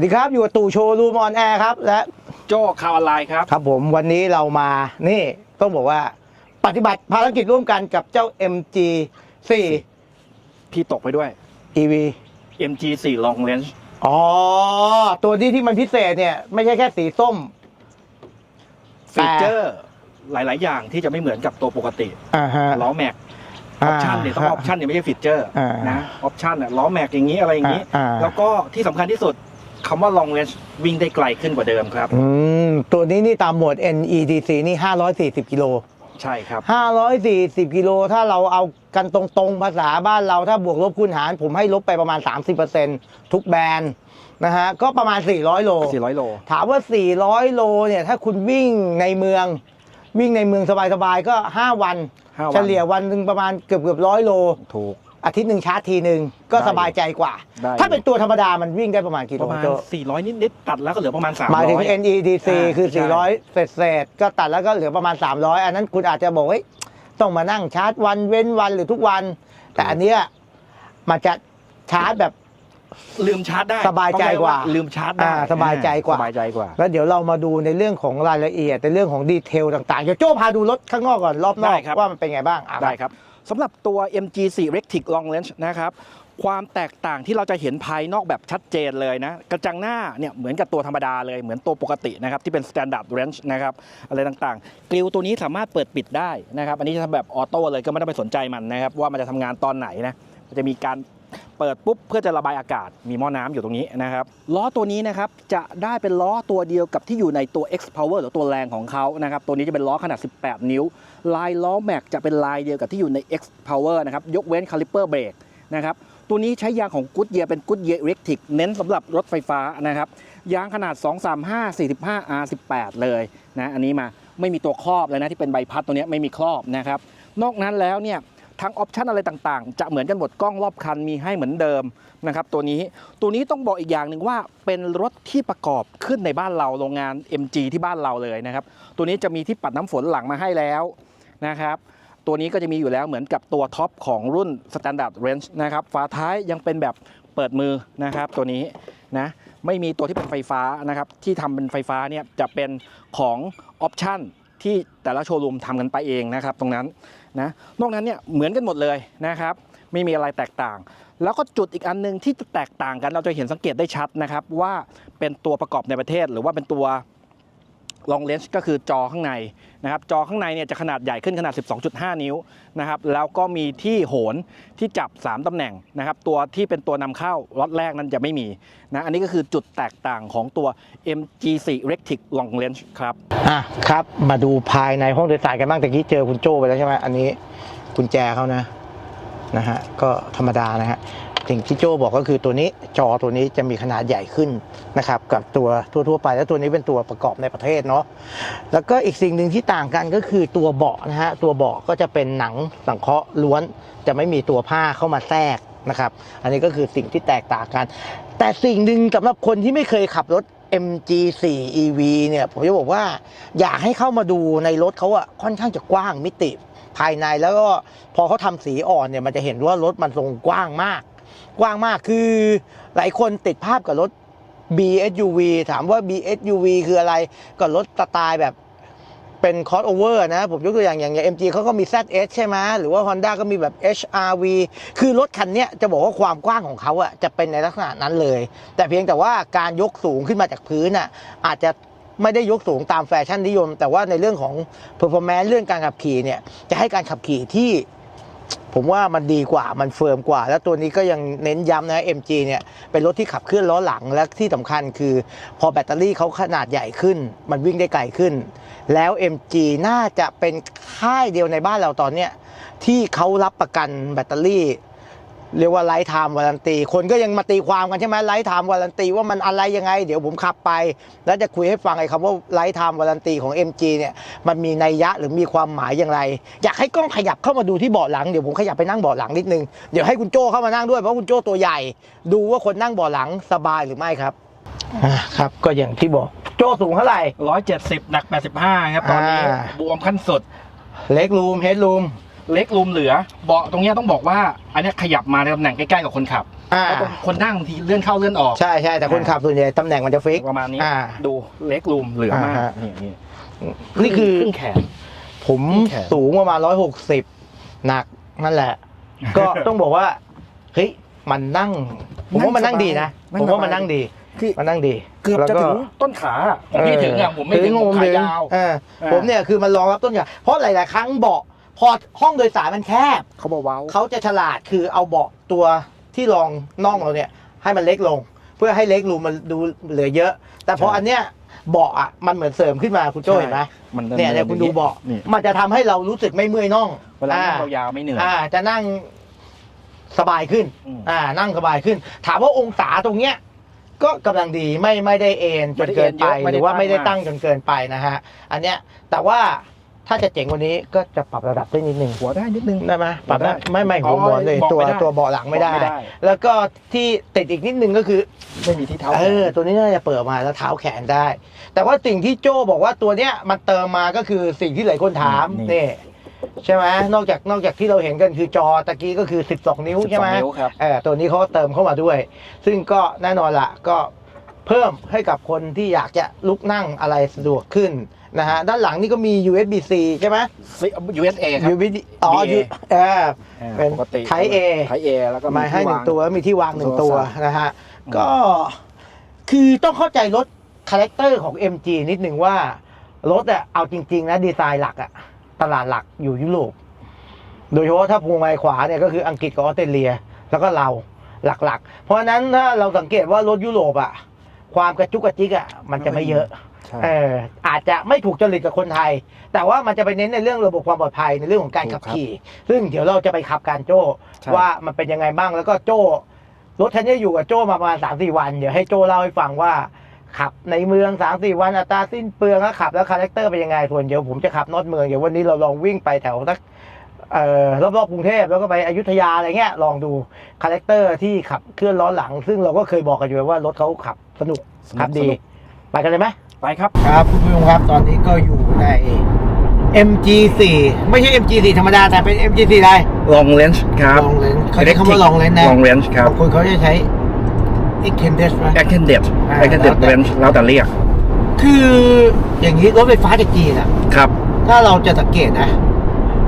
วัสดีครับ อยู่กับตู่โชว์รูมออนแอร์ครับ และโจ้ข่าวออนไลน์ครับ ครับผมวันนี้เรามานี่ต้องบอกว่าปฏิบัติภารกิจร่วมกันกับเจ้า MG 4 พี่ตกไปด้วย EV MG4 Long Range อ๋อ ตัวนี้ที่มันพิเศษเนี่ย ไม่ใช่แค่สีส้ม ฟีเจอร์หลาย ๆ อย่างที่จะไม่เหมือนกับตัวปกติอ่าฮะ ล้อแม็กออปชันเนี่ยต้องออปชันเนี่ยไม่ใช่ฟีเจอร์อ่านะออปชันเนี่ยล้อแม็กอย่างนี้อะไรอย่างนี้ อ่าแล้วก็ที่สำคัญที่สุด คำว่า Long Range วิ่งได้ไกลขึ้นกว่าเดิมครับ อืม ตัวนี้นี่ตามหมวด NEDC นี่ 540 กิโล ใช่ครับ 540 กิโล ถ้าเราเอากันตรงๆ ภาษาบ้านเราถ้าบวกลบคูณหาร ผมให้ลบไปประมาณ 30%ทุกแบรนด์นะฮะ ก็ประมาณ 400 โล 400 โล ถามว่า 400 โลเนี่ย ถ้าคุณวิ่งในเมือง วิ่งในเมืองสบายๆ ก็ 5 วันห้าวันเฉลี่ยวันหนึ่งประมาณเกือบเกือบร้อยโล ถูก อาทิตย์หนึ่งชาร์จทีหนึ่งก็ได้สบายใจกว่า ได้ ถ้าเป็นตัวธรรมดามันวิ่งได้ประมาณกี่ปโลระมาณ โจ400 นิดๆตัดแล้วก็เหลือประมาณ 300 หมายถึง NEDC อ่าคือ ใช่ 400 เศษเศษๆก็ตัดแล้วก็เหลือประมาณ 300 อันนั้นคุณอาจจะบอกว่าเฮ้ยต้องมานั่งชาร์จวันเว้นวันหรือทุกวัน แต่อันเนี้ยมันจะชาร์จแบบ ลืมชาร์จได้สบายใจกว่าต้องเรียลืมชาร์จได้ อ่าสบายใจกว่า สบายใจกว่า แล้วเดี๋ยวเรามาดูในเรื่องของรายละเอียดในเรื่องของดีเทลต่างๆเดี๋ยวโจ้พาดูรถข้างนอกก่อนรอบนอกได้ครับ ว่ามันเป็นไงบ้างอะได้ครับ สำหรับตัว MG4 Rectic Long Range นะครับความแตกต่างที่เราจะเห็นภายนอกแบบชัดเจนเลยนะ กระจังหน้าเนี่ยเหมือนกับตัวธรรมดาเลยเหมือนตัวปกตินะครับที่เป็น Standard Range นะครับอะไรต่างๆ กริลตัวนี้สามารถเปิดปิดได้นะครับ อันนี้จะทำแบบออโต้เลยก็ไม่ต้องไปสนใจมันนะครับ ว่ามันจะทำงานตอนไหนนะ จะมีการเปิดปุ๊บเพื่อจะระบายอากาศมีหม้อน้ำอยู่ตรงนี้นะครับล้อตัวนี้นะครับจะได้เป็นล้อตัวเดียวกับที่อยู่ในตัว X Power หรือตัวแรงของเขานะครับตัวนี้จะเป็นล้อขนาด 18 นิ้ว ลายล้อแม็กจะเป็นลายเดียวกับที่อยู่ใน X Power นะครับยกเว้นคาลิเปอร์เบรกนะครับตัวนี้ใช้ยางของ Goodyear เป็น Goodyear Electric เน้นสำหรับรถไฟฟ้านะครับยางขนาด 235 45 R18 เลยนะอันนี้มาไม่มีตัวครอบเลยนะที่เป็นใบพัดตัวนี้ไม่มีครอบนะครับนอกนั้นแล้วเนี่ย ทั้งออปชันอะไรต่างๆ จะเหมือนกันหมดกล้องรอบคันมีให้เหมือนเดิมนะครับตัวนี้ตัวนี้ต้องบอกอีกอย่างหนึ่งว่าเป็นรถที่ประกอบขึ้นในบ้านเราโรงงาน MG ที่บ้านเราเลยนะครับตัวนี้จะมีที่ปัดน้ำฝนหลังมาให้แล้วนะครับตัวนี้ก็จะมีอยู่แล้วเหมือนกับตัวท็อปของรุ่น Standard Range นะครับฝาท้ายยังเป็นแบบเปิดมือนะครับตัวนี้นะไม่มีตัวที่เป็นไฟฟ้านะครับที่ทำเป็นไฟฟ้าเนี่ยจะเป็นของออปชัน ที่แต่ละโชว์รูมทำกันไปเองนะครับ ตรงนั้นนะนอกนั้นเนี่ยเหมือนกันหมดเลยนะครับ ไม่มีอะไรแตกต่าง แล้วก็จุดอีกอันหนึงที่แตกต่างกันเราจะเห็นสังเกตได้ชัดนะครับ ว่าเป็นตัวประกอบในประเทศ หรือว่าเป็นตัว long range ก็คือจอข้างในนะครับจอข้างในเนี่ยจะขนาดใหญ่ขึ้นขนาด 12.5 นิ้วนะครับแล้วก็มีที่โหนที่จับ 3ตำแหน่งนะครับตัวที่เป็นตัวนำเข้าล็อตแรกนั้นจะไม่มีนะอันนี้ก็คือจุดแตกต่างของตัว MG4 Rectic Long Range ครับอะครับ มาดูภายในห้องโดยสารกันบ้างตะกี้เจอคุณโจ้ไปแล้วใช่ไหมอันนี้กุญแจเขานะนะฮะก็ธรรมดานะฮะ สิ่งที่โจบอกก็คือตัวนี้จอตัวนี้จะมีขนาดใหญ่ขึ้นนะครับกับตัวทั่วๆไป แล้วตัวนี้เป็นตัวประกอบในประเทศเนาะแล้วก็อีกสิ่งหนึ่งที่ต่างกันก็คือตัวเบาะนะฮะตัวเบาะก็จะเป็นหนังสังเคราะห์ล้วน จะไม่มีตัวผ้าเข้ามาแทรกนะครับอันนี้ก็คือสิ่งที่แตกต่างกัน แต่สิ่งหนึ่งสำหรับคนที่ไม่เคยขับรถ MG4 EV เนี่ยผมจะบอกว่าอยากให้เข้ามาดูในรถเขาอะค่อนข้างจะกว้างมิติภายในแล้วก็พอเขาทำสีอ่อนเนี่ยมันจะเห็นว่ารถมันทรงกว้างมาก กว้างมากคือหลายคนติดภาพกับรถ BSUV ถามว่า BSUV คืออะไรก็รถสไตล์แบบเป็น crossover นะ ผมยกตัวอย่างอย่างอย่าง MG เขาก็มี ZS ใช่ไหมหรือว่า Honda ก็มีแบบ HRV คือรถคันนี้จะบอกว่าความกว้างของเขาอะจะเป็นในลักษณะนั้นเลย แต่เพียงแต่ว่าการยกสูงขึ้นมาจากพื้นอะอาจจะไม่ได้ยกสูงตามแฟชั่นนิยม แต่ว่าในเรื่องของ performance เรื่องการขับขี่เนี่ย จะให้การขับขี่ที่ ผมว่ามันดีกว่ามันเฟิร์มกว่า แล้วตัวนี้ก็ยังเน้นย้ำนะ MG เนี่ยเป็นรถที่ขับเคลื่อนล้อหลังและที่สำคัญคือพอแบตเตอรี่เขาขนาดใหญ่ขึ้น มันวิ่งได้ไกลขึ้น แล้ว MG น่าจะเป็นค่ายเดียวในบ้านเราตอนเนี้ยที่เขารับประกันแบตเตอรี่ เรียกว่าไลท์ไทม์วารันตีคนก็ยังมาตีความกันใช่ไหมไลท์ไทม์วารันตีว่ามันอะไรยังไง เดี๋ยวผมขับไป แล้วจะคุยให้ฟังไอ้คำว่าไลท์ไทม์วารันตีของ MG เนี่ยมันมีนัยยะหรือมีความหมายอย่างไร อยากให้กล้องขยับเข้ามาดูที่เบาะหลังเดี๋ยวผมขยับไปนั่งเบาะหลังนิดนึงเดี๋ยวให้คุณโจ้เข้ามานั่งด้วยเพราะคุณโจ้ตัวใหญ่ ดูว่าคนนั่งเบาะหลังสบายหรือไม่ครับอ่าครับก็อย่างที่บอกโจ้สูงเท่าไหร่170หนัก85ครับตอนนี้อ่าบวมขั้นสุดเล็กรูมเฮดรูม เล็กรูมเหลือ เบาะตรงเนี้ยต้องบอกว่า อันเนี้ยขยับมาในตำแหน่งใกล้ๆกับคนขับอ่าเพราะตรงคนนั่งบางทีเลื่อนเข้าเลื่อนออก ใช่ใช่แต่คนขับส่วนใหญ่ตำแหน่งมันจะฟิก ประมาณนี้ อ่าดูเล็กรูมเหลือมากอ่าฮะ นี่นี่นี่คือรึ่งแขน ผมแขน สูงประมาณร้อยหกสิบหนักนั่นแหละ ก็ต้องบอกว่าเฮ้ยมันนั่ง ผมว่ามันนั่งดีนะผมว่ามันนั่งดี คือ มันนั่งดีเกือบจะแล้วถึงต้นขาของพี่ถึงอะผมไม่ถึงผมขายาว เอออ่าผมเนี่ยคือมันรองรับต้นขาเพราะหลาย ๆ ครั้งเบาะ พอห้องโดยสารมันแคบ เขาบอกว้าวเขาจะฉลาดคือเอาเบาะตัวที่รองน่องเราเนี่ย ให้มันเล็กลง เพื่อให้เล็กรูมมันดูเหลือเยอะ แต่พอใช่อันเนี้ยเบาะอะมันเหมือนเสริมขึ้นมาคุณโจ้เห็นไหมมันเนี่ยเนี่ยคุณดูเบาะนี่มันจะทำให้เรารู้สึกไม่เมื่อยน่องเวลานั่งอ่ยาวๆไม่เหนื่อย อ่า จะนั่งสบายขึ้น อืม อ่า นั่งสบายขึ้น ถามว่าองศาตรงเนี้ย ก็กำลังดีไม่ไม่ได้เอ็นจนเกินไป ไม่ได้เอ็นเยอะหรือว่าไม่ไม่ได้ได้ตั้ตั้งงจนเกินไปนะฮะ อันเนี้ยแต่ว่า ถ้าจะเจ๋งกว่านี้ก็จะปรับระดับได้นิดนึงหัวได้นิดนึง ได้ไหมปรับได้ได้ไม่ไม่อ๋หัอวหมอนเลยเบาะตัวไม่ได้ตัวเบาะหลังไม่ได้เบาะไม่ได้ แล้วก็ที่ติดอีกนิดนึงก็คือไม่มีที่เท้าเออตัวนี้น่าจะเปิดมาแล้วเท้าแขนได้ แต่ว่าสิ่งที่โจ้บอกว่าตัวเนี้ยมันเติมมาก็คือสิ่งที่หลายคนถามนี่ใช่ไหมนอกจากนอกจากที่เราเห็นกันคือจอตะกี้ก็คือ 12 นิ้วใช่ไหม12นิ้วครับเออตัวนี้เขาก็เติมเข้ามาด้วย ซึ่งก็แน่นอนละก็เพิ่มให้กับคนที่อยากจะลุกนั่งอะไรสะดวกขึ้น นะฮะด้านหลังนี่ก็มี USB-C ใช่ไหม USA ครับ USB อ๋อ BA เอออ่าเป็นปกติ Type A ไทยเอแล้วก็มาให้หนึ่งที่างตัวมีที่วางหนึ่งโทรศัพท์ตัวนะฮะอืมก็คือต้องเข้าใจรถคาแรคเตอร์ของ MG นิดหนึ่งว่า รถอะเอาจริง ๆ นะ ดีไซน์หลักอะตลาดหลักอยู่ยุโรปโดยเฉพาะถ้าพวงมาลัยขวาเนี่ยก็คืออังกฤษกับออสเตรเลีย แล้วก็เราหลักๆ เพราะฉะนั้นถ้าเราสังเกตว่ารถยุโรปอะความกระจุกกระจิกอะมันจะไม่เยอะ ใช่ เอออาจจะไม่ถูกจริตกับคนไทย แต่ว่ามันจะไปเน้นในเรื่องระบบความปลอดภัยในเรื่องของการขับขี่ ซึ่งเดี๋ยวเราจะไปขับการโจ้ใช่ ว่ามันเป็นยังไงบ้างแล้วก็โจ้รถคันนี้อยู่กับโจ้มาประมาณสามสี่วัน เดี๋ยวให้โจ้เล่าให้ฟังว่าขับในเมืองสามสี่วันอัตราสิ้นเปลืองแล้วขับแล้วคาแรคเตอร์เป็นยังไงส่วนเดี๋ยวผมจะขับนอกเมืองเดี๋ยววันนี้เราลองวิ่งไปแถวสักเอ่อรอบๆกรุงเทพแล้วก็ไปอยุธยาอะไรเงี้ยลองดูคาแรคเตอร์ที่ขับเคลื่อนล้อหลัง ซึ่งเราก็เคยบอกกันอยู่ว่ารถเขาขับสนุกสนุกขับดีสนุก ไปกันเลยไหม ไปครับครับคุณผู้ชมครับตอนนี้ก็อยู่ใน MG4 ไม่ใช่ MG4 ธรรมดา แต่เป็น MG4 อะไรลองเลนส์ครับลองเลนเขาใช้คำว่าลองเลนนะลองเลนส์ครับบางคนเขาจะใช้ extended ไหม extended อ่า extended แล้วแต่ range แล้วแต่เรียก คืออย่างนี้รถไฟฟ้าจากจีนอะครับ ถ้าเราจะสังเกตนะ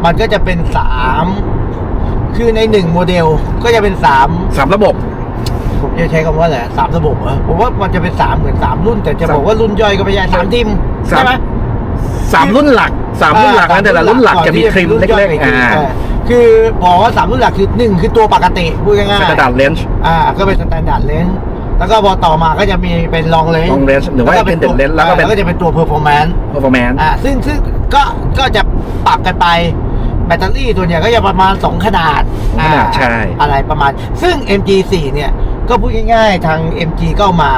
มันก็จะเป็นสามคือในหนึ่งโมเดลก็จะเป็นสามสามระบบ ผมจะใช้คำว่าอะไรสามระบบเหรอผมว่ามันจะเป็นสามเหมือนสามรุ่น แต่จะสามบอกว่ารุ่นย่อยก็ไม่ใช่สามทิมสามใช่ไหม สามรุ่นหลักสามรุ่นหลักนะแต่ละรุ่นหลักจะมีทริมเล็กๆอ่าเออคือบอกว่าสามรุ่นหลักคือหนึ่งคือตัวปกติพูดง่ายสๆแตนดาร์ดเลนส์อ่าก็เป็นสแตนดาร์ดเลนส์แล้วก็พอต่อมาก็จะมีเป็นลองเลน long range หรือว่า extended range แล้วก็เป็นก็จะเป็นตัวเพอร์ฟอร์แมนซ์ performance อ่าซึ่งซึ่งก็ก็จะปรับกันไปแบตเตอรี่ส่วนใหญ่ก็จะประมาณ 2 ขนาดสองขนาดอ่ใช่ อะไรประมาณ ซึ่ง MG4 เนี่ย ก็พูดง่าย ๆ ทาง MG ก็เอามา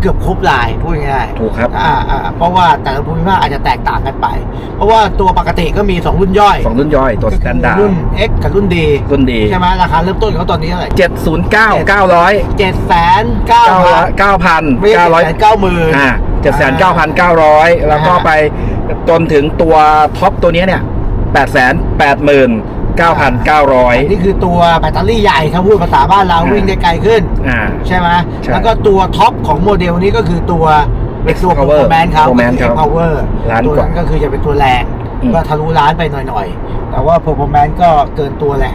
เกือบครบลายพูดง่ายๆถูกครับ อ่าอ่าเพราะว่าแต่ละภูมิภาคอาจจะแตกต่างกันไป เพราะว่าตัวปกติก็มี 2 รุ่นย่อยสองรุ่นย่อยตัวก็สคือแตนดาร์ดรุ่น X กับรุ่น D รุ่นดีใช่ไหมราคาเริ่มต้นเขาตอนนี้เท่าไหร่เจ็ดศูนย์เก้าเก้าร้อยเจ็ดแสนเก้าเก้าพัร้อนยเก้าพันไม่ใช่เก้าร้อยเจ็ดแสนเก้าหมื่นอ่าเจ็ดแสนเก้าพันเก้าร้อยแล้วก็ไปจนถึงตัวท็อปตัวเนี้ยเนี่ยแปดแสนแปดหมื่น เก้าพันเก้าร้อยนี่คือตัวแบตเตอรี่ใหญ่ถ้าพูดภาษาบ้านเราอ่า วิ่งได้ไกลขึ้น อ่า ใช่ไหมใช่แล้วก็ตัวท็อปของโมเดลนี้ก็คือตัวเป็นตัว Power performance เขา Performance เขา power ล้านตัวกว่านั้นก็คือจะเป็นตัวแรง อืม ก็ทะลุล้านไปหน่อยๆ แต่ว่า performance ก็เกินตัวแหละ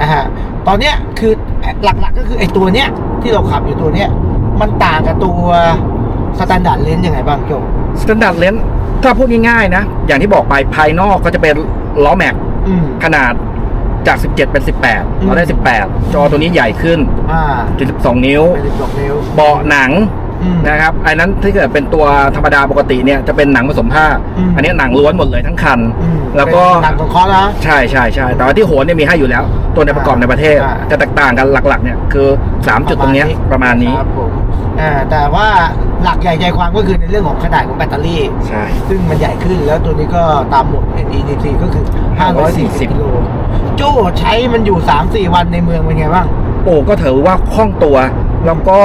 นะฮะ ตอนเนี้ยคือหลักๆก็คือไอ้ตัวเนี้ยที่เราขับอยู่ตัวเนี้ยมันต่างกับตัวสแตนดาร์ดเลนยังไงบ้างโจสแตนดาร์ดเลนถ้าพูดง่ายๆนะ อย่างที่บอกไปภายนอกก็จะเป็นล้อแม็กอืมขนาด จาก 17 เป็น 18 เราได้ 18 จอตัวนี้ใหญ่ขึ้นอ่า12นิ้ว เป็นสิบสองนิ้วเบาะหนังอืม นะครับอันนั้นถ้าเกิดเป็นตัวธรรมดาปกติเนี่ยจะเป็นหนังผสมผ้า อืม อันนี้หนังล้วนหมดเลยทั้งคัน อืมแล้วก็ เป็นหนังของคอร์สนะ ใช่ใช่ใช่แต่ว่าที่โหนเนี่ยมีให้อยู่แล้ว ตัวในประกอบในประเทศอ่า จะแตกต่างกันหลักๆเนี่ยคือ 3 จุดตรงเนี้ยประมาณนี้ ครับผมอ่าแต่ว่าหลักใหญ่ใจความก็คือในเรื่องของขนาดของแบตเตอรี่ ใช่ ซึ่งมันใหญ่ขึ้นแล้วตัวนี้ก็ตามหมด NEDC ก็คือ 540กิโล โจ้ใช้มันอยู่ 3-4 วันในเมืองเป็นไงบ้าง โอ้ก็ถือว่าคล่องตัว แล้วก็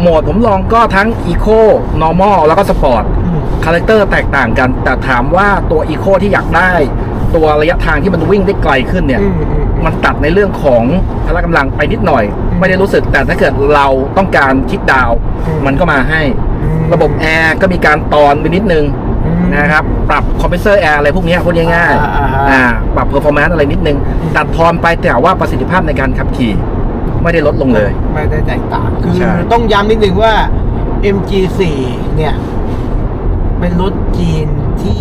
โหมดผมลองก็ทั้ง Eco Normal แล้วก็ Sport อืมคาแรคเตอร์แตกต่างกัน แต่ถามว่าตัว Eco ที่อยากได้ ตัวระยะทางที่มันวิ่งได้ไกลขึ้นเนี่ยอืมอืมมันตัดในเรื่องของพละกำลังไปนิดหน่อยอืมไม่ได้รู้สึกแต่ถ้าเกิดเราต้องการคิดดาวน์อืมมันก็มาให้อืมระบบแอร์ก็มีการตอนไปนิดนึงอืม นะครับ ปรับคอมเพรสเซอร์แอร์อะไรพวกเนี้ยพูดง่ายอ่าอ่าๆอ่าปรับเพอร์ฟอร์แมนซ์อะไรนิดนึง ตัดทอนไปแต่ว่าประสิทธิภาพในการขับขี่ ไม่ได้ลดลงเลย ไม่ได้แตกต่าง คือใช่ต้องย้ำนิดนึงว่า MG4 เนี่ย เป็นรถจีนที่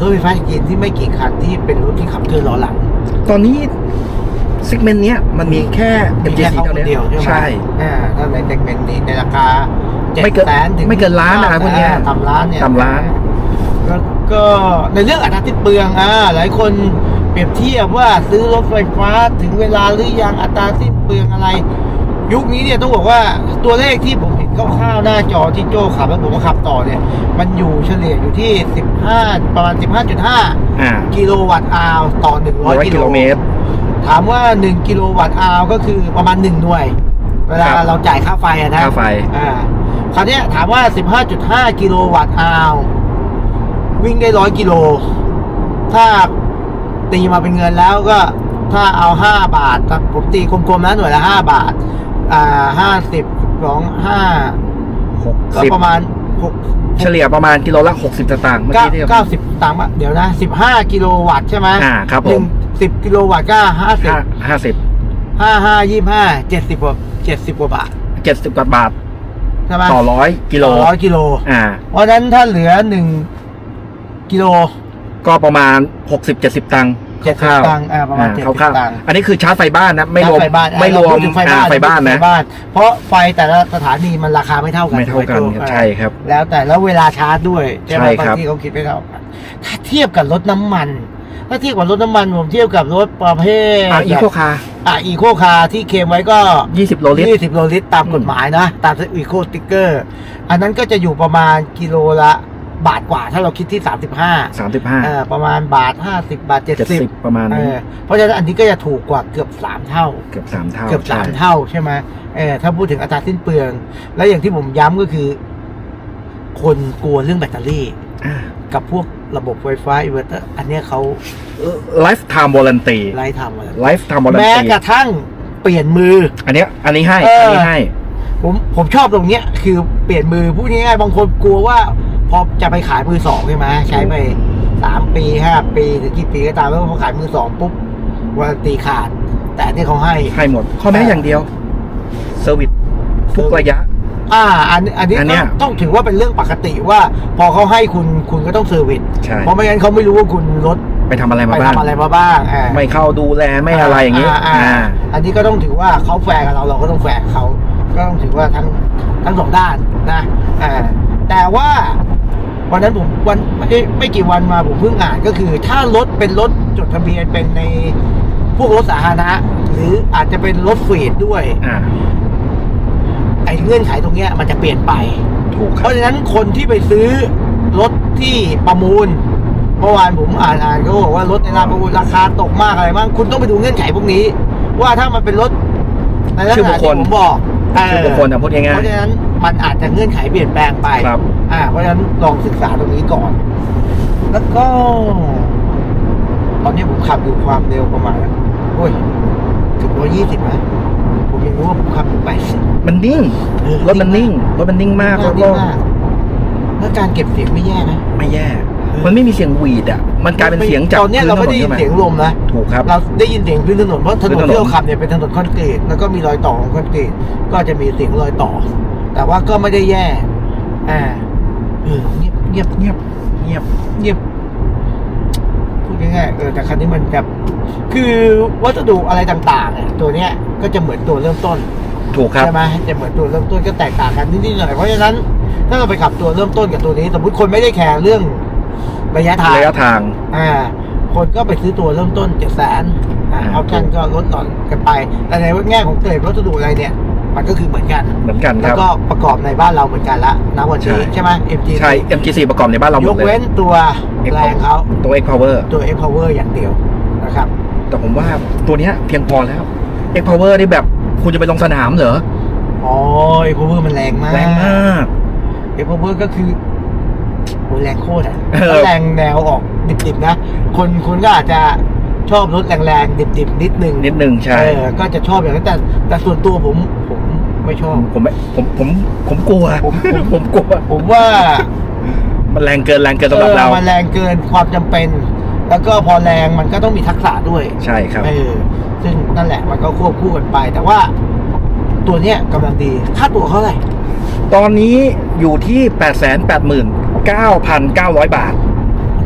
รถไฟฟ้าจีนที่ไม่กี่คันที่เป็นรถที่ขับเคลื่อนล้อหลัง ตอนนี้ซิกเมนต์เนี้ยมันมีแค่มีแค่ MG4 เขาเท่าคนนี้เดียวใช่ไหมใช่อ่าถ้าในเซกเมนต์นี้ในราคาเจ็ดไม่เกินแสนถึงไม่เกินล้านอะไรพวกเนี้ยต่ำล้านเนี่ยต่ำล้าน แล้วก็ในเรื่องอัตราสิ้นเปลืองอ่าหลายคนเปรียบเทียบว่าซื้อรถไฟฟ้าถึงเวลาหรือยังอัตราสิ้นเปลืองอะไร ยุคนี้เนี่ยต้องบอกว่าตัวเลขที่ผมเห็นคร่าวๆหน้าจอที่โจขับแล้วผมก็ขับต่อเนี่ย มันอยู่เฉลี่ยอยู่ที่ 15 ประมาณ 15.5อ่ากิโลวัตต์อาวต่อร้อย100 กิกิโลโลเมตร ถามว่า 1 กิโลวัตต์อาวก็คือประมาณ 1 หน่วย เวลาครับเราจ่ายค่าไฟอะนะค่าไฟอ่าคราวเนี้ยถามว่า 15.5 กิโลวัตต์อาว วิ่งได้100กิโล ถ้าตีมาเป็นเงินแล้วก็ถ้าเอา5บาทถ้าผมตีกลมๆนะหน่วยละ5บาท อ่า50 2 5หกก็สิบประมาณ6เฉลี่ยประมาณกิโลละ60สตางค์เมื่อกี้ที่เก้าสิบตังค์อะเดี๋ยวนะ15กิโลวัตต์ใช่ไหมอ่าครับผมหนึ่งสิบกิโลวัตต์ก็ห้าสิบห้าห้าสิบห้าห้ายี่ห้าเจ็ดสิบกว่าเจ็ดสิบกว่าบาทเจ็ดสิบกว่าบาทใช่ไหมต่อร้อยกิโลต่อร้อยกิโล อ่า เพราะฉะนั้นถ้าเหลือหนึ่ง กิโลก็ประมาณหกสิบเจ็ดสิบตังค์เจ็ดสิบคร่าวๆตังค์อ่าประมาณอ่เจ็ดคสิบร่าวตังค์ๆอันนี้คือชาร์จไฟบ้านนะไม่รวมไฟบ้านไม่รวมเาพูดถึงไฟบ้านอ่าไฟบ้านเรพูดถึนะงไฟบ้าน เพราะไฟแต่ละสถานีมันราคาไม่เท่ากันไม่เท่ากันถูครับไหมใช่ครับ แล้วแต่แล้วเวลาชาร์จด้วยใช่ไหมใช่บาครังบที่เขาคิดไม่เท่ากันถ้าเทียบกับรถน้ำมัน ถ้าเทียบกับรถน้ำมันผมเทียบกับรถประเภทอ่าอีโคคาร์อะอีโคคาร์ที่เคลมไว้ก็ยี่สิบโลลิตร20โลลิตรตามกฎหมายนะ ตามอีโคสติกเกอร์ อันนั้นก็จะอยู่ประมาณกิโลละ บาทกว่าถ้าเราคิดที่ 35สามสิบห้าเออประมาณบาท 50 บาทเจ็ดสิบ70 ประมาณเอนี้อเพราะฉะนั้นอันนี้ก็จะถูกกว่าเกือบ 3 เท่า เกือบสามเท่าเกือบใช่3เท่าใช่ไหมเออถ้าพูดถึงอัตราสิ้นเปลือง แล้วอย่างที่ผมย้ำก็คือ คนกลัวเรื่องแบตเตอรี่ อ่า กับพวกระบบไฟฟ้าอินเวอร์เตอร์อันเนี้ยเขาไลฟ์ไทม์วอลันตีไล่ทำอะไรไลฟ์ไทม์วอลันแม้ตีกระทั่งเปลี่ยนมือ อันเนี้ยอันนี้ให้ เอออั อันนี้ให้ ผมผมชอบตรงเนี้ยคือเปลี่ยนมือพูดง่ายๆบางคนกลัวว่า พอจะไปขายมือสองใช่ไหมใช้ไปสามปีห้าปีหรือกี่ปีก็ตามแล้วพอขายมือสองปุ๊บวารันตีขาด แต่อันนี่เขาให้ ให้หมดข้อแม้อย่างเดียวเซอร์วิสทุกระยะ อ่า อันอันนี้อันเนี้ก็ยต้องถือว่าเป็นเรื่องปกติว่า พอเขาให้คุณคุณก็ต้องเซอร์วิสใช่เพราะไม่งั้นเขาไม่รู้ว่าคุณรถไปทำอะไรไปมาบ้างทำอะไรมาบ้างอ่า ไม่เข้าดูแลไม่อะไรอย่างงี้นี้อ่าอันนี้ก็ต้องถือว่าเขาแฟร์กับเราเราก็ต้องแฟร์กับเขา ก็ต้องถือว่าทั้งทั้งสองด้านนะอ่าแต่ว่า วันนั้นผมวันไม่ไม่กี่วันมาผมเพิ่งอ่านก็คือ ถ้ารถเป็นรถจดทะเบียนเป็นในพวกรถสาธารณะหรืออาจจะเป็นรถฟรีดด้วยอ่าไอ้เงื่อนไขตรงเนี้ยมันจะเปลี่ยนไป ถูกคเพรับราะฉะนั้นคนที่ไปซื้อรถที่ประมูลเมื่อวานผมอ่านอ่านเขาบอกว่ารถในร้านประมูลราคาตกมากอะไรบ้างคุณต้องไปดูเงื่อนไขพวกนี้ ว่าถ้ามันเป็นรถในลักษชื่อบุณะคคลที่ผมบอกเคือบุคคลนะพูดง่ายเพราะฉะนั้น มันอาจจะเงื่อนไขเปลี่ยนแปลงไปๆครับ อ่า เพราะฉะนั้นลองศึกษาตรงนี้ก่อน แล้วก็ ตอนนี้ผมขับอยู่ความเร็วประมาณโอ้ยถึงร้อยยี่สิบไหมผมยังรู้ว่าผมขับอยู่แปดสิบ มันนิ่งเออ รถมันนิ่งรถมันนิ่งมากแล้วก็แล้วการเก็บเสียงไม่แย่นะ ไม่แย่ เออ มันไม่มีเสียงหวีดอะ มันกลายเป็นเสียงจากตอนเนี้ยเราไม่ได้ยินพื้ถเสียงลมนะ ถูกครับ เราได้ยินเสียงพื้นถนนเพราะถนพื้นนถนนที่เราขับเนี่ยเป็นถนนคอนกรีตแล้วก็มีรอยต่อของคอนกรีตก็จะมีเสียงรอยต่อ แต่ว่าก็ไม่ได้แย่ อ่า เออ เงียบ เงียบ เงียบ เงียบ เงียบ พูดง่ายๆ เออ แต่คันนี้มันจะคือวัสดุอะไรต่างๆเนี่ยตัวเนี้ย ก็จะเหมือนตัวเริ่มต้น ถูกครับ ใช่ไหมจะเหมือนตัวเริ่มต้นก็แตกต่างกันนิดๆหน่อยๆเพราะฉะนั้น ถ้าเราไปขับตัวเริ่มต้นกับตัวนี้ สมมติคนไม่ได้แคร์เรื่องระยะทาง ระยะทาง อ่า คนก็ไปซื้อตัวเริ่มต้นเจ็ดแสนอ่าอ่าออปชั่นก็ลดหล่อนกันไป แต่ในแง่ของเกรดวัสดุอะไรเนี่ย มันก็คือเหมือนกัน เหมือนกันคแล้วรับก็ประกอบในบ้านเราเหมือนกันละนะวันนี้ใช่ ใช่ไหม MG ใช่ MG4 ประกอบในบ้านเราหยมกดเลเว้ย นตัวแรงเขา ตัว X Power ตัว M Power อย่างเดียวนะครับ แต่ผมว่าตัวเนี้ยเพียงพอแล้ว X Power นี่แบบคุณจะไปลงสนามเหรอ อ๋อ M Power มันแรงมาก แรงมาก M Power ก็คือโอ้ยแรงโคตรอะเออถ้าแรงแนวออกดิบๆนะ คนคนก็อาจจะชอบรถแรงๆดิบๆนิดนึงนิดนึงใช่ เออก็จะชอบอย่างนั้นแต่แต่ส่วนตัวผมผม ไม่ชอบ ผมไม่ผมผมผมกลัว ผมผม ผมกลัว ผมว่ามันแรงเกินแรงเกินสำหรับเรา ออมันแรงเกินความจำเป็น แล้วก็พอแรงมันก็ต้องมีทักษะด้วยใช่ครับ เออซึ่งนั่นแหละมันก็ควบคู่กันไป แต่ว่าตัวเนี้ยกำลังดีค่าตัวเขาเท่าไหร่ตอนนี้อยู่ที่ 8 8 9 9 9 0 0 บาท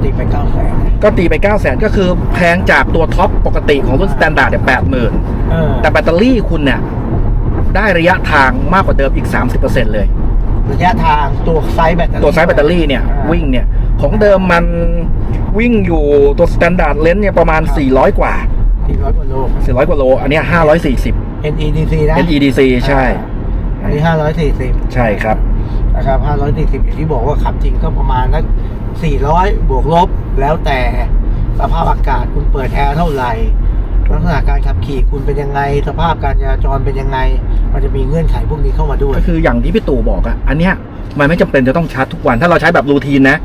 ตีไปเก้าแสนก็ตีไป 9 0 0 0 0ก็คือแพงจากตัวท็อปปกติของรุ่นสแตนดาร์ดเนี่ย80,000เออแต่แบตเตอรี่คุณเนี่ย ได้ระยะทางมากกว่าเดิมอีก 30%เลย ระยะทางตัวไซส์แบตเตอรี่ตัวไซส์แบตเตอรี่เนี่ยอ่าวิ่งเนี่ย ของเดิมมันวิ่งอยู่ตัวสแตนดาร์ดเลนส์เนี่ยประมาณ 400 กว่าสี่ร้อยกว่าโล 400 กว่าโล อันเนี้ย540 NEDC นะ NEDC ใช่ อันนี้ห้าร้อยสี่สิบใช่ครับนะครับห้าร้อยสี่สิบอย่างที่บอกว่าขับจริงก็ประมาณนักสี่ร้อยบวกลบแล้วแต่สภาพอากาศคุณเปิดแอร์เท่าไหร่ ลักษณะการขับขี่คุณเป็นยังไง สภาพการจราจรเป็นยังไง มันจะมีเงื่อนไขพวกนี้เข้ามาด้วย ก็คืออย่างที่พี่ตู่บอกอะอันเนี้ยมันไม่จำเป็นจะต้องชาร์จทุกวัน ถ้าเราใช้แบบรูทีนนะ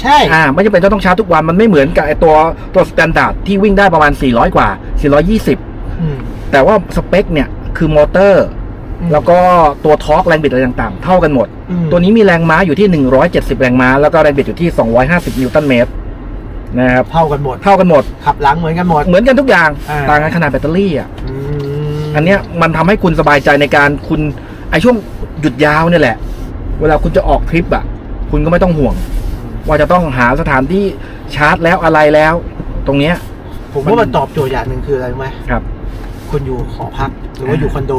ใช่ อ่าไม่จำเป็นจะต้องชาร์จทุกวันมันไม่เหมือนกับไอตัวตัวสแตนดาร์ดที่วิ่งได้ประมาณ 400 กว่า 420 อืม แต่ว่าสเปคเนี่ยคือมอเตอร์ อืม แล้วก็ตัวทอร์กแรงบิดอะไรต่างๆ เท่ากันหมด อืมตัวนี้มีแรงม้าอยู่ที่ 170 แรงม้า แล้วก็แรงบิดอยู่ที่ 250 นิวตันเมตร นะครับเท่ากันหมดเท่ากันหมด ขับหลังเหมือนกันหมด เหมือนกันทุกอย่างอ่า ต่างกันขนาดแบตเตอรี่อะอืมอันเนี้ยมันทำให้คุณสบายใจในการคุณไอช่วงหยุดยาวเนี่ยแหละ เวลาคุณจะออกทริปอะ คุณก็ไม่ต้องห่วง ว่าจะต้องหาสถานที่ชาร์จแล้วอะไรแล้ว ตรงเนี้ย ผมว่ามันตอบโจทย์อย่างหนึ่งคืออะไรรู้ไหมครับคุณอยู่หอพักหรือว่าอ่าอยู่คอนโด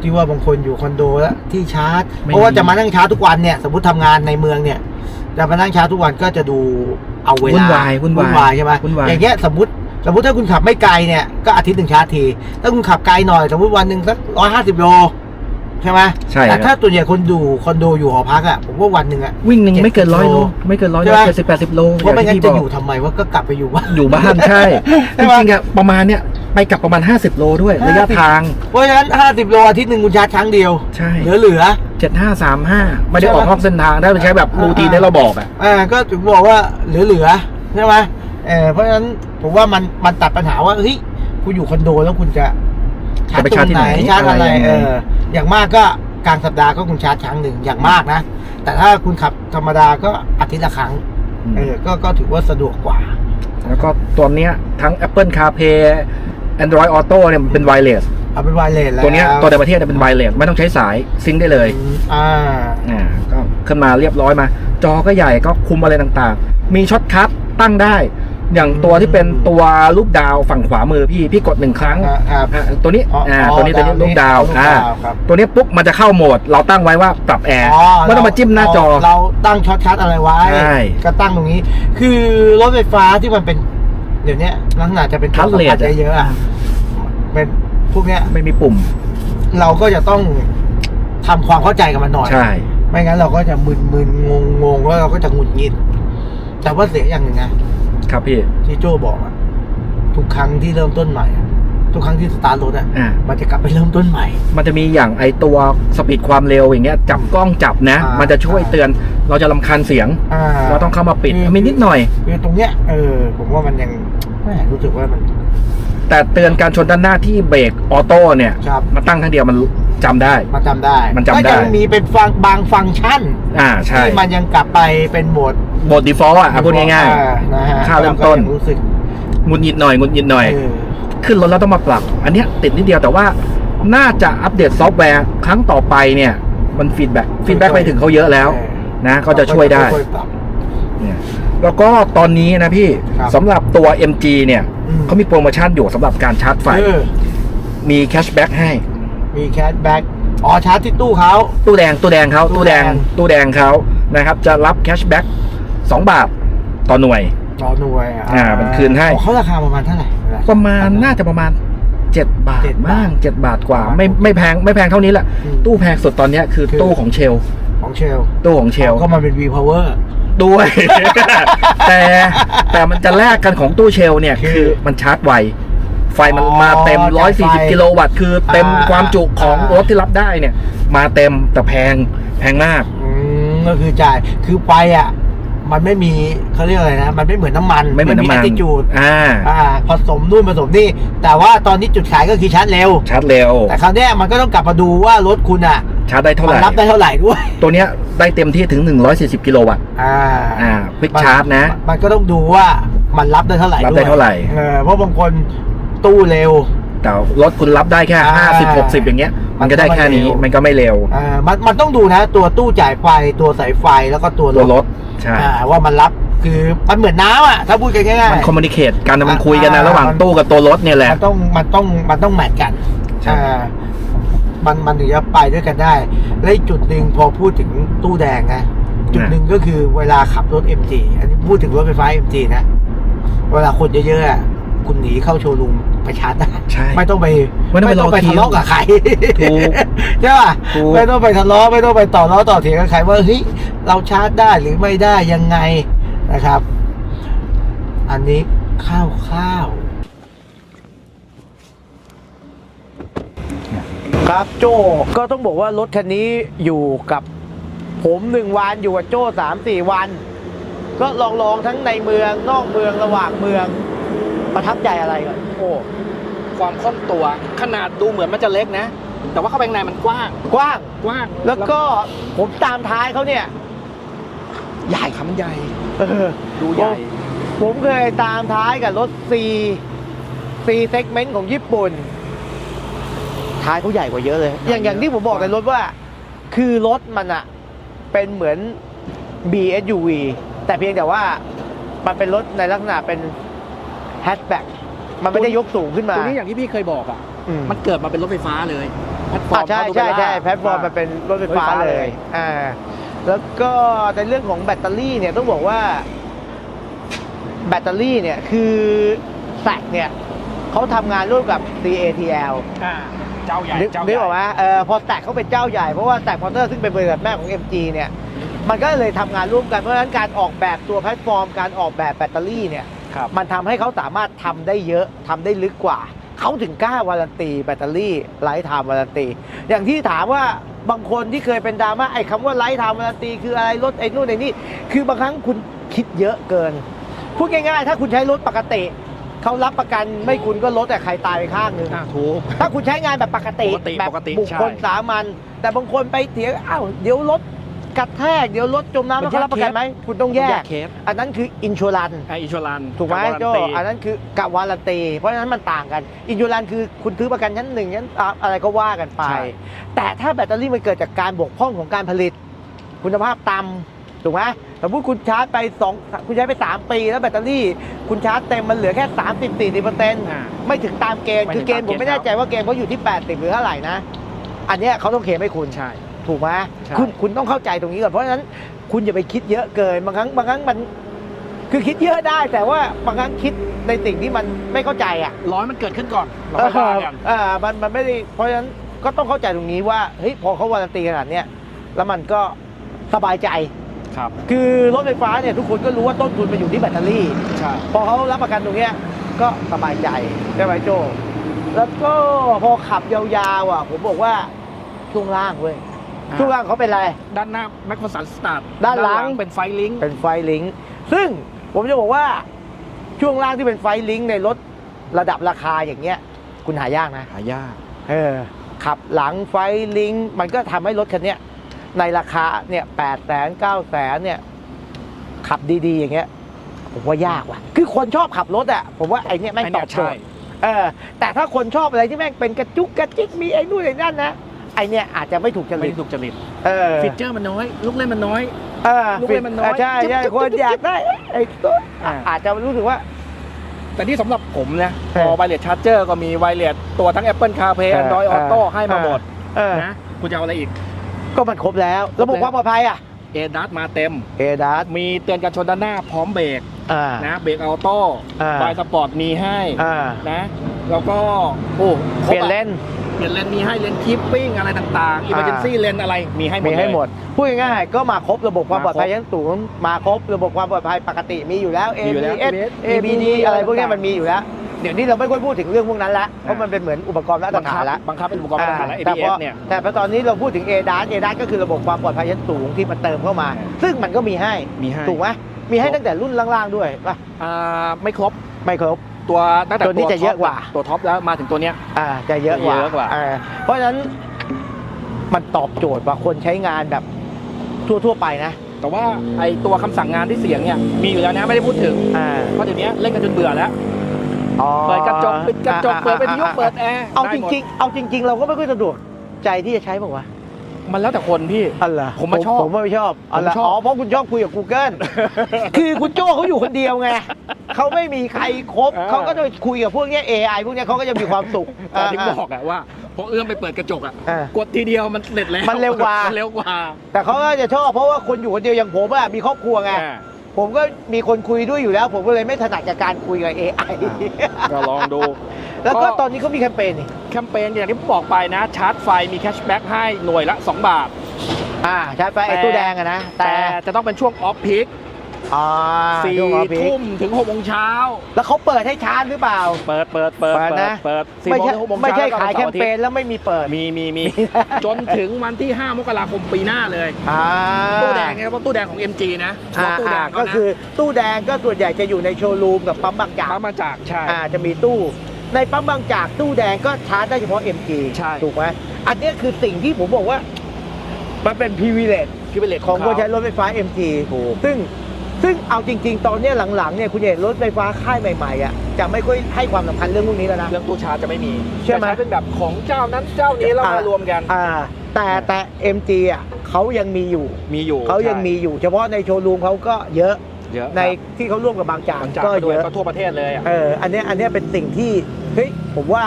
ที่ว่าบางคนอยู่คอนโดแล้วที่ชาร์จ ไม่เพราะว่ามีจะมานั่งชาร์จทุกวันเนี่ย สมมติทำงานในเมืองเนี่ยจะมานั่งชาร์จทุกวันก็จะดู เอาเวลาวุ่นวายวุ่นวายใช่ไหมวุ่นวาย อย่างเงี้ยสมมติสมมติถ้าคุณขับไม่ไกลเนี่ยก็อาทิตย์หนึ่งชาร์จที ถ้าคุณขับไกลหน่อยสมมติวันหนึ่งสักร้อยห้าสิบโลใช่ไหมใช่แต่คถ้ารับตัวใหญ่คนอยู่คอนโดอยู่หอพักอะผมว่าวันหนึ่งอะ วิ่งหนึ่งไม่เกิน70ร้อยโลโลไม่เกินร้อยใช่โลไหมเจ็ดสิบแปดสิบโลเพราะไม่งั้นที่จะบอยู่ทำไมว่าก็กลับไปอยู่บ้าน อยู่บ้านใช่ใช่จไหมริงๆอะประมาณเนี้ยไปกลับประมาณ 50 โลด้วยระยะ50ทาง เพราะฉะนั้นห้าสิบโลอาทิตย์หนึ่งคุณชาร์จครั้งเดียวใช่ เหลือเหลือ เจ็ดห้าสามห้าไม่ได้ใช่อไหมอกนอกเส้นทางถ้าเราใช้แบบรูทีนที่เราบอกอะอ่าก็ถึงบอกว่าเหลือเหลือๆใช่ไหมเออเพราะฉะนั้นผมว่ามันมันตัดปัญหาว่าเฮ้ยคุณอยู่คอนโดแล้วคุณจะจะไปชาร์จที่ไหนชาร์จอะไรอะไรยังไงเอออย่างมากก็กลางสัปดาห์ก็คุณชาร์จครั้งหนึ่งอย่างมากนะ แต่ถ้าคุณขับธรรมดาก็อาทิตย์ละครั้งเออก็ก็ถือว่าสะดวกกว่า แล้วก็ตัวเนี้ยทั้ง Apple CarPlay Android Auto เนี่ยมันเป็นไวเลส เอาเป็นไวเลสแล้วตัวเนี้ยตัวในประเทศเนี่ยเป็นไวเลสไม่ต้องใช้สายซิงค์ได้เลยอืมอ่าอ่าก็ขึ้นมาเรียบร้อยมา จอก็ใหญ่ก็คุมอะไรต่างๆ มีช็อตคัทตั้งได้ อย่างตัวที่เป็นตัวลูกดาวฝั่งขวามือพี่พี่กดหนึ่งครั้งอ่าครับอ่าตัวนี้อ๋ออ่อ่าตัวนี้ตัวนี้ลูกดาวลูกอ่าดาวครับตัวนี้ปุ๊บมันจะเข้าโหมด เราตั้งไว้ว่าปรับแอร์อ๋อไม่ต้องมาจิ้มหน้าจอเราตั้งช็อตคัทอะไรไว้ใช่ก็ตั้งตรงนี้ คือรถไฟฟ้าที่มันเป็นเดี๋ยวเนี้ยลักษณะจะเป็นตัวสัมผัสเยอะๆอะเป็น พวกเนี้ยไม่มีปุ่ม เราก็จะต้องทำความเข้าใจกับมันหน่อยใช่ ไม่งั้นเราก็จะมึนมึนงงงงๆแล้วเราก็จะหงุดหงิด แต่ว่าเสียอย่างหนึ่งนะครับพี่ ที่โจบอกอะทุกครั้งที่เริ่มต้นใหม่อะทุกครั้งที่สตาร์ทรถอะอ่า มันจะกลับไปเริ่มต้นใหม่ มันจะมีอย่างไอตัวสปีดความเร็วอย่างเงี้ยจับกล้องจับนะ อ่ามั มันจะช่วยเตือนเราจะลำคาญเสียง อ่า เราต้องเข้ามาปิดอืม มีนิดหน่อย คือตรงเนี้ยเออผมว่ามันยังแม่รู้สึกว่ามัน แต่เตือนการชนด้านหน้าที่เบรกออโต้เนี่ยครับ มาตั้งครั้งเดียวมันจำได้มันจำได้มันจำได้ ก็ยังมีเป็นฟังบางฟังก์ชันอ่าใช่ที่มันยังกลับไปเป็นโหมดโหมด default อะพูดง่ายๆนะฮะค่าเริ่มต้น ก็ยังรู้สึกๆงุนหงิดหน่อยงุนหงิดหน่อย เออ ขึ้นรถแล้วต้องมาปรับ อันเนี้ยติดนิดเดียวแต่ว่าน่าจะอัปเดตซอฟต์แวร์ครั้งต่อไปเนี่ย มันฟีดแบ็กฟีดแบ็กไปถึงเขาเยอะแล้วเออนะก็จะช่วยได้ช่วยปรับเนี่ย แล้วก็ตอนนี้นะพี่ครับสำหรับตัว MG เนี่ยอืม เขามีโปรโมชั่นอยู่สำหรับการชาร์จไฟ เออมีแคชแบ็กให้ มีแคชแบ็กอ๋อชาร์จที่ตู้เขา ตู้แดงตู้แดงเขาตู้ตู้แดงแดงตู้แดงเขานะครับ จะรับแคชแบ็ก2บาทต่อหน่วยรอหน่วยอ่ามันคืนให้ อ๋อเขาราคาประมาณเท่าไหร่ ประมาณน่าจะประมาณ 7 บาทเจ็ดบาทบ้าง7บาทกว่าครับไม่ไม่แพงไม่แพงเท่านี้แหละ อืมตู้แพงสุดตอนเนี้ยคือคือ ตู้ของเชล ของเชลตู้ของเชล ก็มาเป็น V Power ด้วย แต่แต่มันจะแลกกันของตู้เชลเนี่ย คือคือมันชาร์จไว ไฟมันอ๋อมาเต็มจ่ายไฟ140 กิโลวัตต์ คือเต็มอ่าความจุของอ่ารถที่รับได้เนี่ย มาเต็มแต่แพงแพงมากอืมก็คือจ่ายคือไฟอะ มันไม่มีเขาเรียกอะไรนะ มันไม่เหมือนน้ำมันไม่เหมือนน้ำมัน ติจูดอ่า อ่าผสมนู่นผสมนี่ แต่ว่าตอนนี้จุดขายก็คือชาร์จเร็ว ชาร์จเร็ว แต่คราวเนี้ยมันก็ต้องกลับมาดูว่ารถคุณอะชาร์จได้เท่าไหมัร่ รับได้เท่าไหร่ด้วย ตัวเนี้ยได้เต็มที่ถึง 140 กิโลวัตต์ อ่า อ่า Quick มัน Charge นะ มันก็ต้องดูว่ามันรับได้เท่าไหร่รับได้วยเท่าไหร่เออเพราะบางคนตู้เร็ว แต่รถคุณรับได้แค่อ่า50 60อย่างเงี้ย มันก็ได้แค่นี้มันก็ไม่เร็วมันก็ไม่เร็วอ่ามันมันต้องดูนะ ตัวตู้จ่ายไฟตัวสายไฟแล้วก็ตัวตัวรถใช่อ่าว่ามันรับคือมันเหมือนน้ำอะถ้าพูดกันง่ายๆมันคอมมูนิเคตกันนะมันคุยกันนะอ่าระหว่างมันตู้กับตัวรถเนี่ยแหละมันต้องมันต้องมันต้องแมทกันใช่อ่ามันมันถึงจะไปด้วยกันได้ และอีกจุดหนึ่งพอพูดถึงตู้แดงนะจุดหนึ่งก็คือเวลาขับรถ MG อันนี้พูดถึงรถไฟฟ้า MG นะ เวลาคนเยอะๆอะ คุณหนีเข้าโชว์รูมไปชาร์จได้ใช่ไม่ต้องไปไม่ต้องไปรอไปคิวทะเลาะกับใครถูกใช่ป่ะถูก ไม่ต้องไปทะเลาะไม่ต้องไปต่อล้อต่อเถียงกับใครว่าเฮ้ยเราชาร์จได้หรือไม่ได้ยังไงนะครับ อันนี้ข้าวข้าวครับโจก็ต้องบอกว่ารถคันนี้อยู่กับผมหนึ่งวันอยู่กับโจ้สามสี่วัน ก็ลองลองๆทั้งในเมืองนอกเมืองระหว่างเมือง ประทับใจอะไรก่อนโอ้ความคล่องตัวขนาดดูเหมือนมันจะเล็กนะ แต่ว่าเข้าไปข้างในมันกว้างกว้าง กว้างแล้วก็ผมตามท้ายเขาเนี่ย ใหญ่คำใหญ่เออดูใหญ่ผมเคยตามท้ายกับรถ C C segment ของญี่ปุ่น ท้ายเขาใหญ่กว่าเยอะเลย อย่างอย่างที่ผมบอกในรถว่า คือรถมันอะเป็นเหมือน BSUV แต่เพียงแต่ว่ามันเป็นรถในลักษณะเป็น แฮชแบ็กมันไม่ได้ยกสูงขึ้นมา ตัวนี้อย่างที่พี่เคยบอกอะ อืม มันเกิดมาเป็นรถไฟฟ้าเลยแพลตฟออ่าร์มใช่เขาดูใช่เป็นใช่ลากแพลตฟอร์มมันเป็นรถไฟฟ้ารถไฟฟ้าเลเลยยอ่าแล้วก็ในเรื่องของแบตเตอรี่เนี่ยต้องบอกว่า แบตเตอรี่เนี่ยคือแซกเนี่ยเขาทำงานร่วมกับ CATL อ่าเจ้าใหญ่นึกเจ้าใหนึกญ่ออกไหมเออพอแซกเขาเป็นเจ้าใหญ่ เพราะว่าแซกพอเตอร์ซึ่งเป็นบริษัทแม่ของ MG เนี่ย มันก็เลยทำงานร่วมกัน เพราะฉะนั้นการออกแบบตัวแพลตฟอร์ม การออกแบบแบตเตอรี่เนี่ย ครับ มันทำให้เขาสามารถทำได้เยอะทำได้ลึกกว่า เขาถึงกล้าวารันตีแบตเตอรี่ไลท์ไทม์วารันตี อย่างที่ถามว่าบางคนที่เคยเป็นดราม่าไอ้คำว่าไลท์ไทม์วารันตีคืออะไรรถไอ้นู่นไอ้นี่ คือบางครั้งคุณคิดเยอะเกิน พูดง่ายๆ ถ้าคุณใช้รถปกติ เขารับประกันไม่คุณก็ลดแต่ใครตายไปข้างหนึ่ง อ่าถูก ถ้าคุณใช้งานแบบปกติปกติแบบปกติบุคคลใช่ สามัญแต่บางคนไปเถียงอ้าวเดี๋ยวรถ กระแทกเดี๋ยวรถจมน้ำแล้วเขารับประกันไหมคุณต้องแยก เคสอันนั้นคืออินชัวรันไออินชรันถูกไหมบวารันโจตีอันนั้นคือกับวารันตีเพราะฉะนั้นมันต่างกัน อินชูรันคือคุณซื้อประกันชั้นหนึ่งชั้นสามอะไรก็ว่ากันไปใช่แต่ถ้าแบตเตอรี่มันเกิดจากการบกพร่องของการผลิต คุณภาพต่ำถูกไหมสมมติคุณชาร์จไปสองคุณใช้ไป 3 ปี แล้วแบตเตอรี่ คุณชาร์จเต็มมันเหลือแค่ 30 40เปอร์เซ็นต์อ่าไม่ถึงตามเกณฑ์ไม่คืถึองเกณฑ์ตามผมไม่เกณฑ์แน่ใจว่าเกณฑ์เขาอยู่ที่ 80 หรือเท่าไหร่นะ อันเนี้ยเขาต้องเคลมให้คุณใช่ ถูกไหมใช่คุณคุณต้องเข้าใจตรงนี้ก่อนเพราะฉะนั้นคุณอย่าไปคิดเยอะเกินบางครั้งบางครั้งมันคือคิดเยอะได้แต่ว่าบางครั้งคิดในสิ่งที่มันไม่เข้าใจอะร้อยมันเกิดขึ้นก่อนเราเอค่อยว่าอกันเออมันมันไม่ได้เพราะฉะนั้นก็ต้องเข้าใจตรงนี้ว่าเฮ้ยพอเขาวารันตีขนาดเนี้ยแล้วมันก็สบายใจครับ คือรถไฟฟ้าเนี่ยทุกคนก็รู้ว่าต้นทุนมันอยู่ที่แบตเตอรี่ใช่พอเขารับประกันตรงเนี้ยก็สบายใจใช่ไหมโจ แล้วก็พอขับยาวๆอะผมบอกว่าช่วงล่างเว้ยอ่า ช่วงล่างเขาเป็นอะไร ด้านหน้าแม็กฟสันสตาร์ทด้านหลัง เป็นไฟลิงก์เป็นไฟลิงก์ซึ่งผมจะบอกว่าช่วงล่างที่เป็นไฟลิงก์ในรถระดับราคาอย่างเงี้ย คุณหายากนะ หายาก เออ ขับหลังไฟลิงก์มันก็ทำให้รถคันเนี้ยในราคาเนี่ยแปดแสนเก้าแสนเนี่ย ขับดีๆอย่างเงี้ยผมว่ายากว่ะ คือคนชอบขับรถอะผมว่าไอ้เนี่ยแม่งไอ้ตเนี่อยบโจใช่ทย์เออ แต่ถ้าคนชอบอะไรที่แม่งเป็นกระจุกกระจิกมีไอ้นู่นไอ้นั่นนะไอ้เนี่ยอาจจะไม่ถูกจไม่ริตถูกจริตเออฟีเจอร์มันน้อย ลูกเล่นมันน้อย เออลูกเล่นมันน้อย ใช่ใช่จิ๊บคนอยากได้ไอ้ตัวอ่าอาจจะรู้สึกว่า แต่ที่สำหรับผมนะพเอออไวเลสชาร์เจอร์ก็มีไวเลสตัวทั้ง Apple CarPlay เออ Android เออ Auto ให้มาหมดเออนะคุณจะเอาอะไรอีก ก็มันครบแล้ว ระบบความปลอดภัยอะเอดัสมาเต็ม เอดัสมีเตือนการชนด้านหน้าพร้อมเบรกอ่า นะเบรกออโต้อ่าไฟสปอร์ตมีให้อ่า นะ แล้วก็โอ้คเปรบลี่ยนอะเลนเปลี่ยนเลนมีให้เลนคิปปิ้งอะไรต่างๆอิมเมอร์เจนซี่เลนอะไรมีให้หมดมีให้เลย หมด พูดง่ายๆก็มาครบระบบความปลอดภัยมาครบชั้นสูงมาครบระบบความปลอดภัยปกติมีอยู่แล้ว มีอยู่แล้ว ABS ABS ABD อะไรพวกเนี้ยมันมีอยู่แล้ว เดี๋ยวนี้เราไม่ค่อยพูดถึงเรื่องพวกนั้นละเพราะมันเป็นเหมือนอุปกรณ์มาตรบังฐาคันบละบังคับเป็นอุปกรณ์มาตรฐานและ แต่พอ ABS เนี่ย แต่พอตอนนี้เราพูดถึง a d a s a d a s ก็คือระบบความปลอดภัยชั้นสูงที่มันเติมเข้ามาซึ่งมันก็มีให้มีให้ถูกไหมมีให้ตั้งแต่รุ่นล่างๆด้วยป่ะอ่าไม่ครบ ไม่ครบ ตัวตั้งแต่ตัวนี้จะเยอะกว่า ตัวท็อปแล้วมาถึงตัวเนี้ย อ่าจะเยอะกว่าเยอะกว่า อ่เพราะฉะนั้นมันตอบโจทย์ว่าคนใช้งานแบบทั่วๆไปนะแต่ว่าไอตัวคำสั่งงานที่เสียงเนี่ยมีอยู่แล้วนะไม่ได้พูดถึงอ่าเพราะเดี๋ยวนี้เล่นกันจนเบื่อแล้ว อ๋อเปิดกระจกปิดกระจกเปิดวิทยุเปิดแอร์เอาได้จหมดริงๆเอาจริง ๆ เราก็ไม่ค่อยสะดวกใจที่จะใช้บอกว่าวมันแล้วแต่คนพี่ะอะไรผมมาชอบผมไม่ชอบอ๋อผมชอบ อ๋อเพราะคุณชอบคุยกับ Google คือคุณโจ้เขาอยู่คนเดียวไง เขาไม่มีใครครบอ่าเขาก็จะคุยกับพวกเนี้ย AI พวกเนี้ยเขาก็จะมีความสุข แต่ที่บอกอะว่าพอเอื้อมไปเปิดกระจกอะอ่ากดทีเดียวมันเสร็จแล้วมันเร็วกว่า นเร็วกว่า แต่เขาก็จะชอบเพราะว่าคนอยู่คนเดียวอย่างผมอะมีครอบครัวไงอ่าผมก็มีคนคุยด้วยอยู่แล้ว ผมก็เลยไม่ถนัดกับการคุยกับ AI ก็ลองดู แล้วก็ก็ ตอนนี้เขามีแคมเปญนี่แคมเปญอย่างที่ผมบอกไปนะ ชาร์จไฟมีแคชแบ็กให้หน่วยละ 2 บาท อ่าใช่ไปไอ้แต่ตู้แดงอะนะแต่แต่จะต้องเป็นช่วงออฟพีค อ่าสี่ช่วงออฟพีคทุ่มถึง6โมงเช้า แล้วเขาเปิดให้ชาร์จหรือเปล่า เปิดเปิดเปิดเปิดเปิดนะ เปิดสี่ไม่โมงใช่ถึงหกโมงไม่เช้าใช่แล้วก็ขายแคสมร์อทิเปตญย์แล้วไม่มีเปิด มีมีมีจนถึงวันที่ 5 มกราคมปีหน้าเลย อ่าตู้แดงเนี่ยเพราะตู้แดงของ MG นะเฉอ่าพาะตู้แดงอ่าก็คือตู้แดงก็ส่วนใหญ่จะอยู่ในโชว์รูมกับปั๊มบางจาก ปั๊มมาจากใช่ อ่าจะมีตู้ ในปั๊มบางจากตู้แดงก็ชาร์จได้เฉพาะ MG ใช่ ถูกไหมอันเนี้ยคือสิ่งที่ผมบอกว่า มันเป็น privilege คือเป็นเลทของเขาคนใช้รถไฟฟ้า MG ถูก ซึ่ง ซึ่งเอาจริง ๆ ตอนเนี้ยหลังๆเนี่ยคุณเห็นรถไฟฟ้าค่ายใหม่ๆอะจะไม่ค่อยให้ความสำคัญเรื่องพวกนี้แล้วนะ เรื่องตู้ชาร์จจะไม่มีใช่ไหม จะเป็นแบบของเจ้านั้นเจ้านี้แล้วอ่ามมารวมกัน อ่าแต่แต่ MG อะเขายังมีอยู่มีอยู่เขายังมีอยู่ เฉพาะในโชว์รูมเขาก็เยอะเยอะในที่เขาร่วมกับบางจากบางจากก็ก็เยอะก็ทั่วประเทศเลยอะเอออันเนี้ยอันเนี้ยเป็นสิ่งที่เฮ้ยผมว่า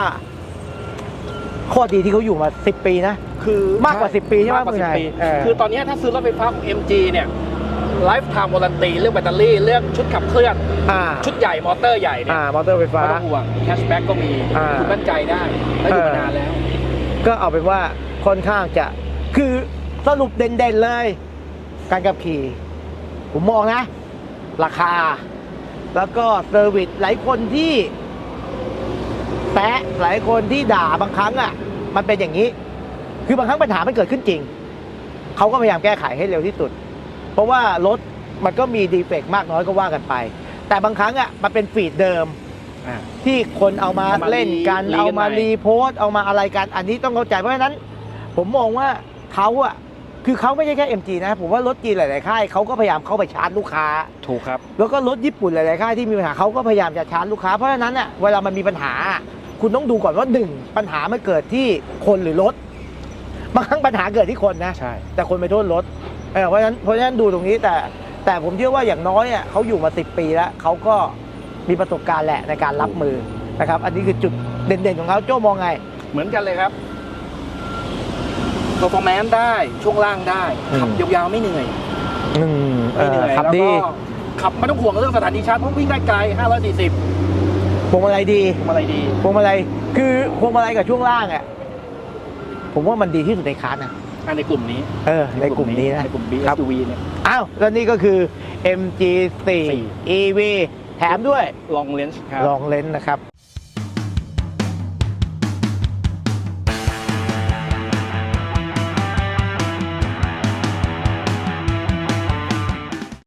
ข้อดีที่เขาอยู่มา 10 ปีนะ คือมากกว่า10ปีใช่ไหมมากกว่าคุณสิบนายปีเออคือตอนเนี้ยถ้าซื้อรถไฟฟ้าของ MG เนี่ย ไลฟ์ไทม์วอลันตีเรื่องแบตเตอรี่เรื่องชุดขับเคลื่อนอ่าชุดใหญ่มอเตอร์ใหญ่เนี่ยอ่ามอเตอร์ไฟฟ้า ไม่ต้องห่วงแคชแบ็กก็มีอ่า คุณมั่นใจได้แล้วอยู่เออมานานแล้ว ก็เอาเป็นว่าค่อนข้างจะคือสรุปเด่นๆเลย การขับขี่ ผมมองนะ ราคา แล้วก็เซอร์วิสหลายคนที่แตะหลายคนที่ด่าบางครั้งอะ มันเป็นอย่างนี้ คือบางครั้งปัญหามันเกิดขึ้นจริง เขาก็พยายามแก้ไขให้เร็วที่สุด เพราะว่ารถมันก็มีดีเฟกต์มากน้อยก็ว่ากันไป แต่บางครั้งอะมันเป็นฟีดเดิม อ่า ที่คนเอามาเอามาเล่นกัน รีเอามากันใหม่ รีโพสต์เอามาอะไรกัน อันนี้ต้องเข้าใจเพราะฉะนั้น ผมมองว่าเขาอะคือเขาไม่ใช่แค่ MG นะ ผมว่ารถจีนหลาย ๆ ค่ายเขาก็พยายามเข้าไปชาร์จลูกค้า ถูกครับ แล้วก็รถญี่ปุ่นหลาย ๆ ค่ายที่มีปัญหาเขาก็พยายามจะชาร์จลูกค้า เพราะฉะนั้นอะเวลามันมีปัญหา คุณต้องดูก่อนว่าหนึ่งปัญหามันเกิดที่คนหรือรถ บางครั้งปัญหาเกิดที่คนนะ ใช่ แต่คนไปโทษรถ เออเพราะฉะนั้นเพราะฉะนั้นดูตรงนี้แต่ แต่ผมเชื่อว่าอย่างน้อยอะเขาอยู่มาสิปีแล้วเขาก็มีประสบการณ์แหละในการรับมือนะครับ อันนี้คือจุดเด่นๆของเขาโจ้มองไง เหมือนกันเลยครับ performance ได้ช่วงล่างได้อืมขับยาวๆไม่เหนื่อยอืมเอไม่เหอนื่อยขับแล้วดีก็ขับไม่ต้องห่วงเรื่องสถานีชาร์จเพราะวิ่งได้ไกล 540พวงมาลัยดีทำอะไรดี พวงมาลัยคือพวงมาลัยกับช่วงล่างอะผมว่ามันดีที่สุดในคาร์ดนะ อะในกลุ่มนี้เออในกลุ่มนี้นะในกลุ่มครับ BSUV เนี่ย อ้าวแล้วนี่ก็คือ MG4 EV แถมด้วย long range ครับ ลองเลนส์นะครับ